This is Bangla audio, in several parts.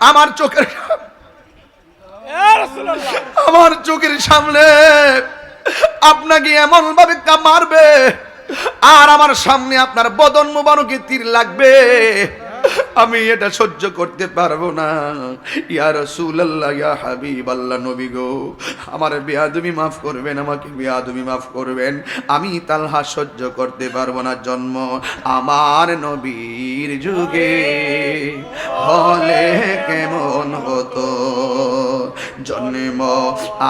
আমার চোখের আমার চোখের সামনে আপনাকে এমন ভাবে মারবে, আর আমার সামনে আপনার বদন মুবারকে তীর লাগবে। আমি এটা সহ্য করতে পারব না। ইয়া আল্লাহ ইয়া হাবিবাল্লাহ, নবী গো, আমার বেয়াদুমি মাফ করবেন, আমাকে বেয়াদুমি মাফ করবেন। আমি তালহা সহ্য করতে পারব না, জন্ম আমার নবীর যুগে। হলে কেমন হতো? জন্ম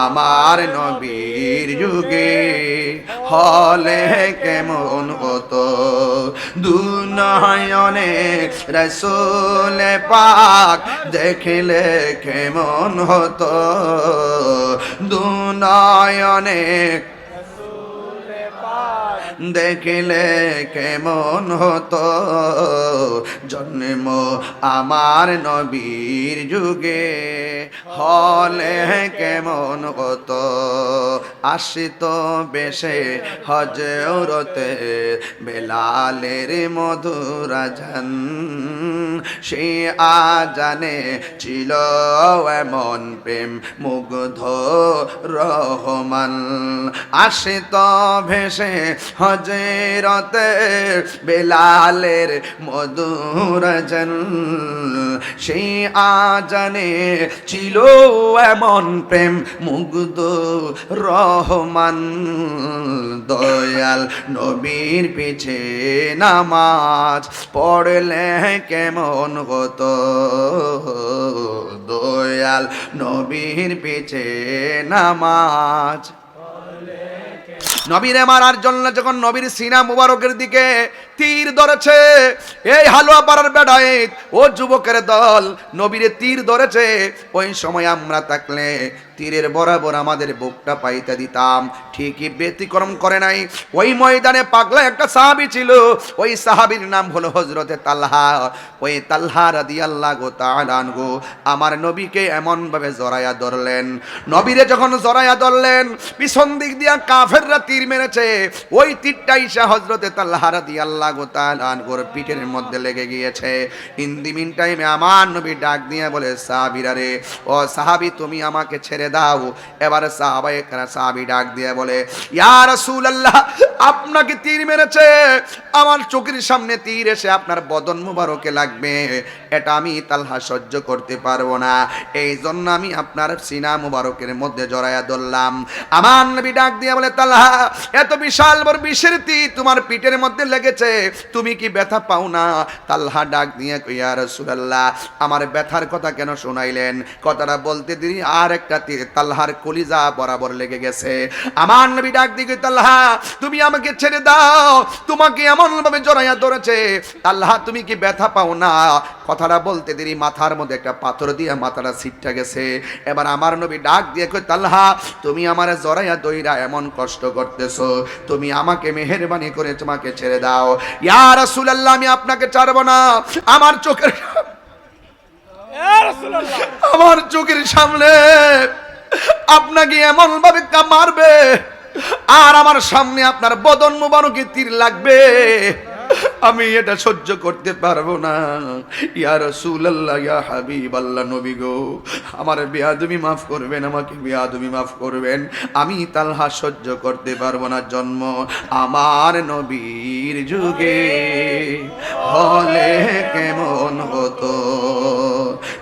আমার নবীর যুগে। হলে কেমন হতো? দুনয়নে রসুল পাক দেখিলে কেমন হতো? দুনয়নে দেখলে কেমন হতো? জন্ম আমার নবীর যুগে। হলে কেমন হতো? আসিত বেশে হজরতে বেলালের মধুরাজান সে আজানে ছিল এমন প্রেম মুগ্ধ রহমান। আসিত ভেসে হজরতে বেলালের মধুরাজন সেই আজানে ছিল এমন প্রেম মুগ্ধ রহমান। দয়াল নবীর পিছে নামাজ পড়লে কেমন হতো? দয়াল নবীর পিছে নামাজ নবীরে মারার জন্য যখন নবীর সিনা মুবারকের দিকে তীর ধরেছে। এই হালুয়া পাড়ার বেড়ায় ও যুবকের দল, নবীরে তীর ধরেছে। ওই সময় আমরা থাকলে তীরের বরাবর আমাদের বুকটা পাইতে দিতাম। ঠিকই ব্যতিক্রম করে নাই। ওই ময়দানে পাগলা একটা সাহাবি ছিল। ওই সাহাবির নাম হলো হজরতে তাল্হা। ওই তাল্হা রাদি আল্লাহ গো তালান গো আমার নবীকে এমনভাবে জড়াইয়া ধরলেন। নবীরে যখন জড়াইয়া ধরলেন, পিছন দিক দিয়া কাফেররা তীর মেরেছে। ওই তীরটাই ইসা হজরতে তাল্লাহ রাদি আল্লাহ গো তালান গোর পিঠের মধ্যে লেগে গিয়েছে। ইন্দিমিন টাইমে আমার নবী ডাক দিয়ে বলে, সাহাবিরা রে, ও সাহাবি, তুমি আমাকে ছেড়ে দাও। এবারে সাহাবাই সাহাবি ডাক দিয়ে বলে, ইয়া রাসূলুল্লাহ আপনাকে তীর মেরেছে? আমার চোখের সামনে তীর এসে আপনার বদন মুবারকে লাগবে। এটা আমি তালহা সহ্য করতে পারব না। এই জন্য আমি আপনার সিনা মুবারকের মধ্যে জড়াইয়া ধরলাম। আমার নবী ডাক দিয়ে বলে, তালহা, এত বিশাল বড় বিষের তীর তোমার পিঠের মধ্যে লেগেছে। তুমি কি ব্যথা পাও না? তাল্লাহা ডাক দিয়ে কইয়া রাসূলুল্লাহ আমার ব্যথার কথা কেন শোনাইলেন? কথাটা বলতে তিনি আর একটা তাল্লাহার কলিজা বরাবর লেগে গেছে। আমার নবী ডাক দিয়ে কই, তালহা তুমি আমাকে ছেড়ে দাও তোমাকে এমন ভাবে জড়াইয়া ধরেছে। তাল্লাহা তুমি কি ব্যথা পাও না? কথাটা বলতে দেরি মাথার মধ্যে একটা পাথর দিয়ে মাথাটা সিটটা গেছে। এবার আমার নবী ডাক দিয়ে কই তালহা তুমি আমার জড়াইয়া দইরা এমন কষ্ট করতেছো। তুমি আমাকে মেহেরবানি করে তোমাকে ছেড়ে দাও। ইয়া রাসূলুল্লাহ আমি আপনাকে ছাড়বো না। আমার চোখের আমার চোখের সামনে আপনাকে এমন ভাবে মারবে আর আমার সামনে আপনার বদন মুবারকে তীর লাগবে। আমি এটা সহ্য করতে পারব না। ইয়া রাসূলুল্লাহ, ইয়া হাবিব আল্লাহ নবী গো, আমার বেয়াদবি মাফ করবেন, আমাকে বেয়াদবি মাফ করবেন। আমি তালহা সহ্য করতে পারব না, জন্ম আমার নবীর যুগে। হলে কেমন হতো?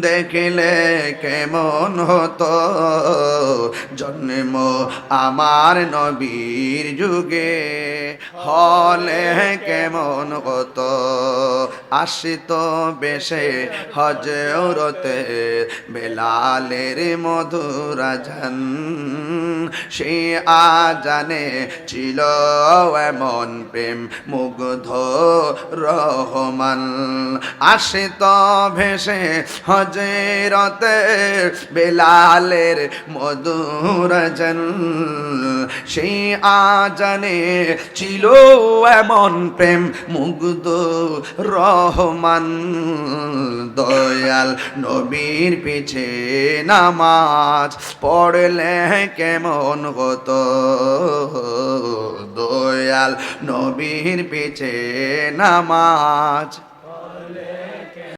দেখলে কেমন হতো? জন্ম আমার নবীর যুগে হলে কেমন হতো? আসিত বেশে হজরতে বেলালের মধুরা জান সে আজানে ছিল এমন প্রেম মুগ্ধ রহমান। আসিত ভেসে হজরতে বেলালের মধুর জন সেই আজানে ছিল এমন প্রেম মুগ্ধ রহমান। দয়াল নবীর পিছে নামাজ পড়লে কেমন হতো? দয়াল নবীর পিছে নামাজ